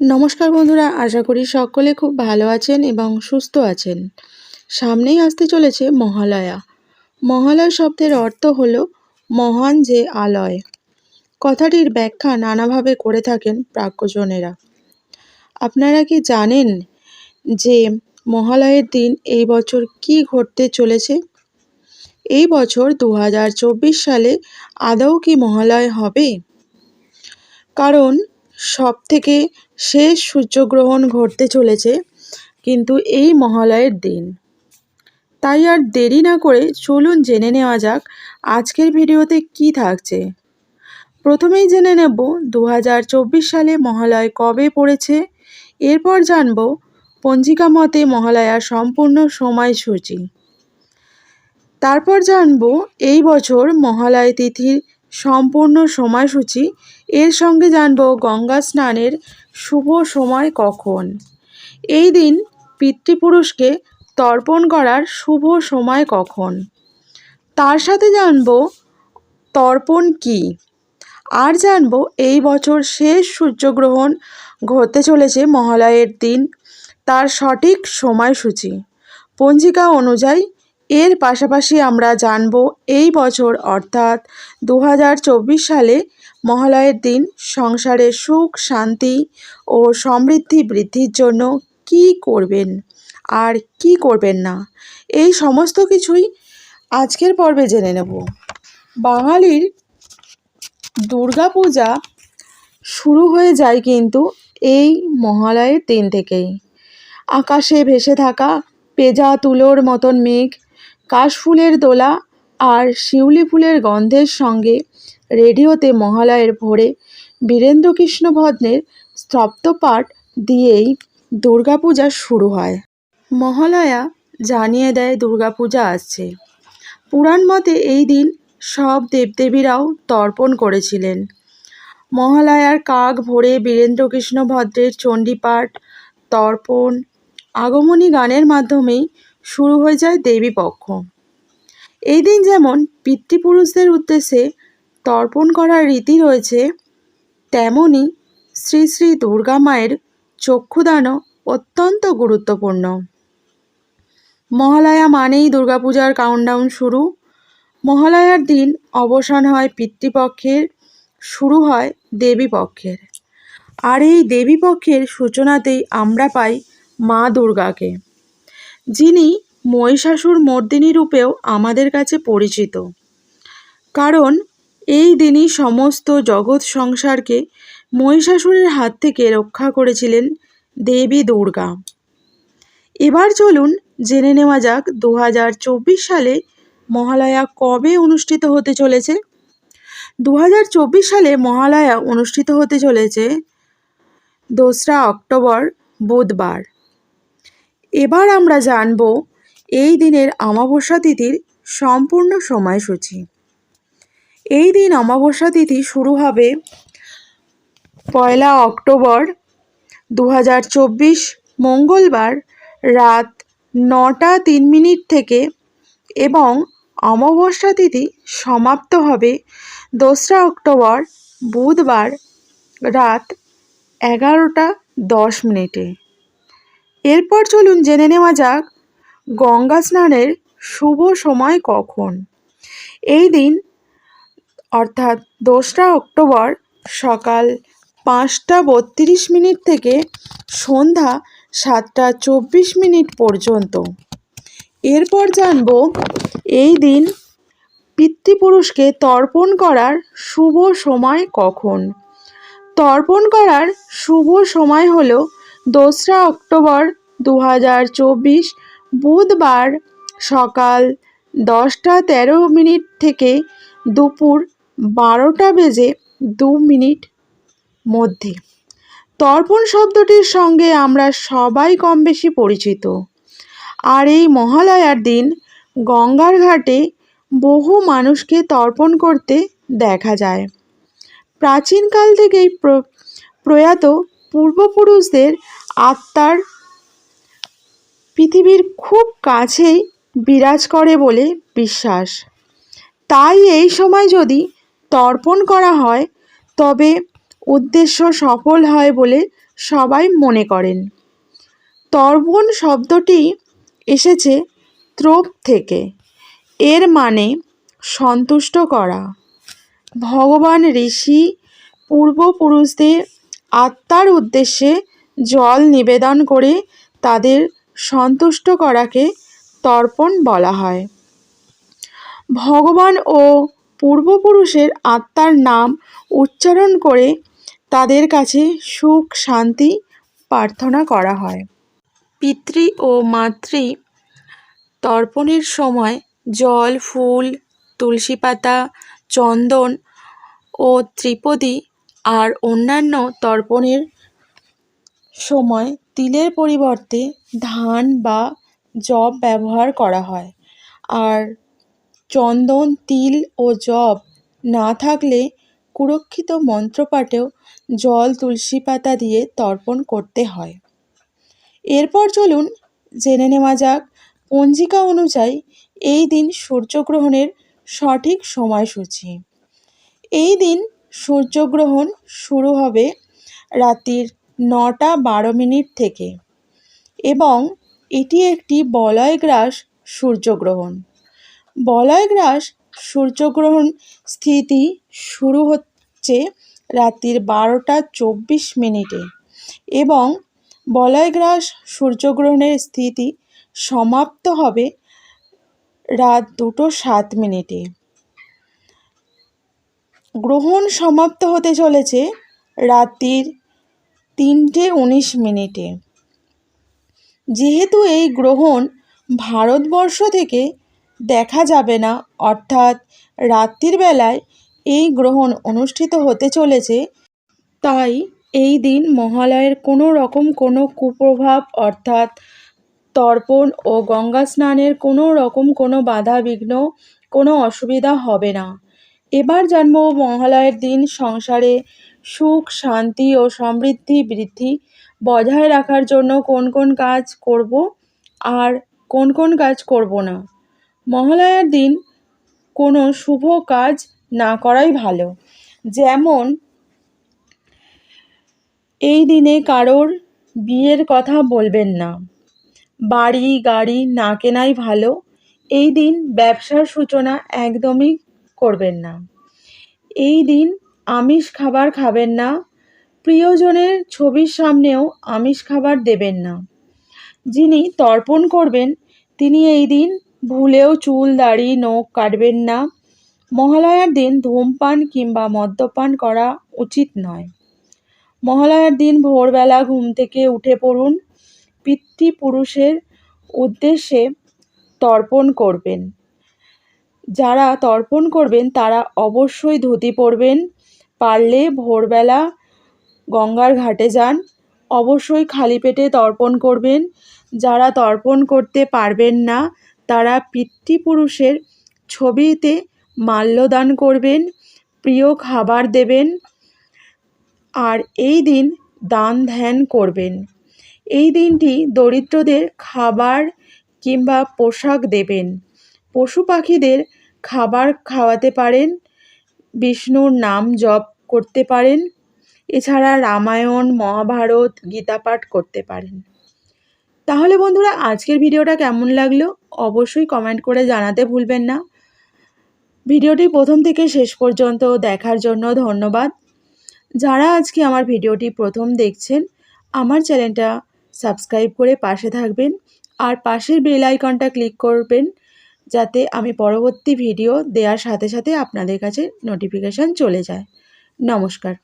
নমস্কার বন্ধুরা, আশা করি সকলে খুব ভালো আছেন এবং সুস্থ আছেন। সামনেই আসতে চলেছে মহালয়া। মহালয়া শব্দের অর্থ হল মহান যে আলয়। কথাটির ব্যাখ্যা নানাভাবে করে থাকেন প্রাজ্ঞজনেরা আপনারা কি জানেন যে মহালয়ের দিন এই বছর কি ঘটতে চলেছে? এই বছর দু হাজার চব্বিশ সালে আদৌ কি মহালয় হবে? কারণ সব থেকে শেষ সূর্যগ্রহণ ঘটতে চলেছে কিন্তু এই মহালয়ের দিন। তাই আর দেরি না করে চলুন জেনে নেওয়া যাক আজকের ভিডিওতে কি থাকছে। প্রথমেই জেনে নেব দু হাজার চব্বিশ সালে মহালয় কবে পড়েছে, এরপর জানব পঞ্জিকা মতে মহালয়ার সম্পূর্ণ সময়সূচি। তারপর জানব এই বছর মহালয় তিথির সম্পূর্ণ সময়সূচি। এর সঙ্গে জানব গঙ্গা স্নানের শুভ সময় কখন। এই দিন পিতৃপুরুষকে তর্পণ করার শুভ সময় কখন। তার সাথে জানব তর্পণ কি। আর জানব এই বছর শেষ সূর্যগ্রহণ ঘটতে চলেছে মহালয়ের দিন। তার সঠিক সময়সূচি। পঞ্জিকা অনুযায়ী এর পাশাপাশি আমরা জানব এই বছর অর্থাৎ দু হাজার চব্বিশ সালে মহালয়ের দিন সংসারে সুখ, শান্তি ও সমৃদ্ধি বৃদ্ধির জন্য কি করবেন আর কি করবেন না, এই সমস্ত কিছুই আজকের পর্বে জেনে নেব। বাঙালির দুর্গাপূজা শুরু হয়ে যায় কিন্তু এই মহালয়ের দিন থেকেই। আকাশে ভেসে থাকা পেজা তুলোর মতন মেঘ কাশফুলের দোলা আর শিউলি ফুলের গন্ধের সঙ্গে রেডিওতে মহালয়ের ভোরে বীরেন্দ্রকৃষ্ণ ভদ্রের স্তব্ধপাঠ দিয়েই দুর্গাপূজা শুরু হয়। মহালয়া জানিয়ে দেয় দুর্গাপূজা আসছে। পুরাণ মতে এই দিন সব দেবদেবীরাও তর্পণ করেছিলেন। মহালয়ার কাক ভোরে বীরেন্দ্রকৃষ্ণ ভদ্রের চণ্ডীপাঠ, তর্পণ, আগমনী গানের মাধ্যমেই শুরু হয়ে যায় দেবী পক্ষ। এই দিন যেমন পিতৃপুরুষদের উদ্দেশ্যে তর্পণ করার রীতি রয়েছে তেমনই শ্রী শ্রী দুর্গা মায়ের চক্ষুদানও অত্যন্ত গুরুত্বপূর্ণ। মহালয়া মানেই দুর্গাপূজার কাউন্টডাউন শুরু। মহালয়ার দিন অবসান হয় পিতৃপক্ষের, শুরু হয় দেবী পক্ষের। আর এই দেবী পক্ষের সূচনাতেই আমরা পাই মা দুর্গাকে। যিনি মহিষাসুর মর্দিনী রূপেও আমাদের কাছে পরিচিত। কারণ এই দিনই সমস্ত জগৎ সংসারকে মহিষাসুরের হাত থেকে রক্ষা করেছিলেন দেবী দুর্গা। এবার চলুন জেনে নেওয়া যাক দু হাজার চব্বিশ সালে মহালয়া কবে অনুষ্ঠিত হতে চলেছে। দু হাজার চব্বিশ সালে মহালয়া অনুষ্ঠিত হতে চলেছে দোসরা অক্টোবর বুধবার। এবার আমরা জানব এই দিনের অমাবস্যা তিথির সম্পূর্ণ সময়সূচি। এই দিন অমাবস্যা তিথি শুরু হবে পয়লা অক্টোবর দু হাজার চব্বিশ মঙ্গলবার রাত নটা তিন মিনিট থেকে এবং অমাবস্যা তিথি সমাপ্ত হবে দোসরা অক্টোবর বুধবার রাত এগারোটা দশ মিনিটে। এরপর চলুন জেনে নেওয়া যাক গঙ্গা স্নানের শুভ সময় কখন। এই দিন, অর্থাৎ দোসরা অক্টোবর, সকাল পাঁচটা বত্রিশ মিনিট থেকে সন্ধ্যা সাতটা চব্বিশ মিনিট পর্যন্ত। এরপর জানব এই দিন পিতৃপুরুষকে তর্পণ করার শুভ সময় কখন। তর্পণ করার শুভ সময় হল দোসরা অক্টোবর দু হাজার চব্বিশ বুধবার সকাল দশটা তেরো মিনিট থেকে দুপুর বারোটা বেজে দু মিনিট মধ্যে। তর্পণ শব্দটির সঙ্গে আমরা সবাই কম বেশি পরিচিত। আর এই মহালয়ার দিন গঙ্গার ঘাটে বহু মানুষকে তর্পণ করতে দেখা যায়। প্রাচীনকাল থেকেই প্রয়াত পূর্বপুরুষদের আত্মার পৃথিবীর খুব কাছেই বিরাজ করে বলে বিশ্বাস। তাই এই সময় যদি তর্পণ করা হয়, তবে উদ্দেশ্য সফল হয় বলে সবাই মনে করেন। তর্পণ শব্দটি এসেছে ত্রোপ থেকে। এর মানে সন্তুষ্ট করা। ভগবান ঋষি পূর্বপুরুষদের আত্মার উদ্দেশ্যে জল নিবেদন করে তাদের সন্তুষ্ট করাকে তর্পণ বলা হয়। ভগবান ও পূর্বপুরুষের আত্মার নাম উচ্চারণ করে তাদের কাছে সুখ, শান্তি প্রার্থনা করা হয়। পিতৃ ও মাতৃ তর্পণের সময় জল, ফুল, তুলসী পাতা, চন্দন ও ত্রিপদী আর অন্যান্য তর্পণের সময় তিলের পরিবর্তে ধান বা জব ব্যবহার করা হয়। আর চন্দন, তিল ও জব না থাকলে কুরক্ষিত মন্ত্রপাঠেও জল তুলসী পাতা দিয়ে তর্পণ করতে হয়। এরপর চলুন জেনে নেওয়া যাক পঞ্জিকা অনুযায়ী এই দিন সূর্যগ্রহণের সঠিক সময়সূচি। এই দিন সূর্যগ্রহণ শুরু হবে রাত্রির নটা বারো মিনিট থেকে। এবং এটি একটি বলয়গ্রাস সূর্যগ্রহণ। বলয়গ্রাস সূর্যগ্রহণ স্থিতি শুরু হচ্ছে রাত্রির বারোটা চব্বিশ মিনিটে। এবং বলয়গ্রাস সূর্যগ্রহণের স্থিতি সমাপ্ত হবে রাত দুটো সাত মিনিটে। গ্রহণ সমাপ্ত হতে চলেছে রাত্রির তিনটে উনিশ মিনিটে। যেহেতু এই গ্রহণ ভারতবর্ষ থেকে দেখা যাবে না, অর্থাৎ রাত্রির বেলায় এই গ্রহণ অনুষ্ঠিত হতে চলেছে, তাই এই দিন মহালয়ের কোনো রকম কোনো কুপ্রভাব, অর্থাৎ তর্পণ ও গঙ্গা স্নানের কোনো রকম কোনো বাধা বিঘ্ন কোনো অসুবিধা হবে না। এবার জানব মহালয়ের দিন সংসারে সুখ, শান্তি ও সমৃদ্ধি বৃদ্ধি বজায় রাখার জন্য কোন কোন কাজ করব আর কোন কোন কাজ করব না। মহালয়ার দিন কোনো শুভ কাজ না করাই ভালো। যেমন এই দিনে কারোর বিয়ের কথা বলবেন না। বাড়ি, গাড়ি না কেনাই ভালো। এই দিন ব্যবসার সূচনা একদমই করবেন না। এই দিন আমিষ খাবার খাবেন না, প্রিয়জনের ছবির সামনেও আমিষ খাবার দেবেন না। যিনি তর্পণ করবেন, তিনি এই দিন ভুলেও চুল, দাড়ি, নখ কাটবেন না। মহালয়ার দিন ধূমপান কিংবা মদ্যপান করা উচিত নয়। মহালয়ার দিন ভোরবেলা ঘুম থেকে উঠে পড়ুন, পিতৃপুরুষের উদ্দেশ্যে তর্পণ করবেন। যারা তর্পণ করবেন, তারা অবশ্যই ধুতি পরবেন। পারলে ভোরবেলা গঙ্গার ঘাটে যান। অবশ্যই খালি পেটে তর্পণ করবেন। যারা তর্পণ করতে পারবেন না, তারা পিতৃপুরুষের ছবিতে মাল্যদান করবেন, প্রিয় খাবার দেবেন আর এই দিন দান ধ্যান করবেন। এই দিনটি দরিদ্রদের খাবার কিংবা পোশাক দেবেন। পশু পাখিদের খাবার খাওয়াতে পারেন, বিষ্ণুর নাম জপ করতে পারেন, এছাড়া রামায়ণ, মহাভারত গীতা পাঠ করতে পারেন। তাহলে বন্ধুরা, আজকের ভিডিওটা কেমন লাগল? অবশ্যই কমেন্ট করে জানাতে ভুলবেন না। ভিডিওটি প্রথম থেকে শেষ পর্যন্ত দেখার জন্য ধন্যবাদ। যারা আজকে আমার ভিডিওটি প্রথম দেখছেন, আমার চ্যানেলটা সাবস্ক্রাইব করে পাশে থাকবেন আর পাশের বেল আইকনটা ক্লিক করবেন যাতে আমি পরবর্তী ভিডিও দেওয়ার সাথে সাথে আপনাদের কাছে নোটিফিকেশান চলে যায়। নমস্কার।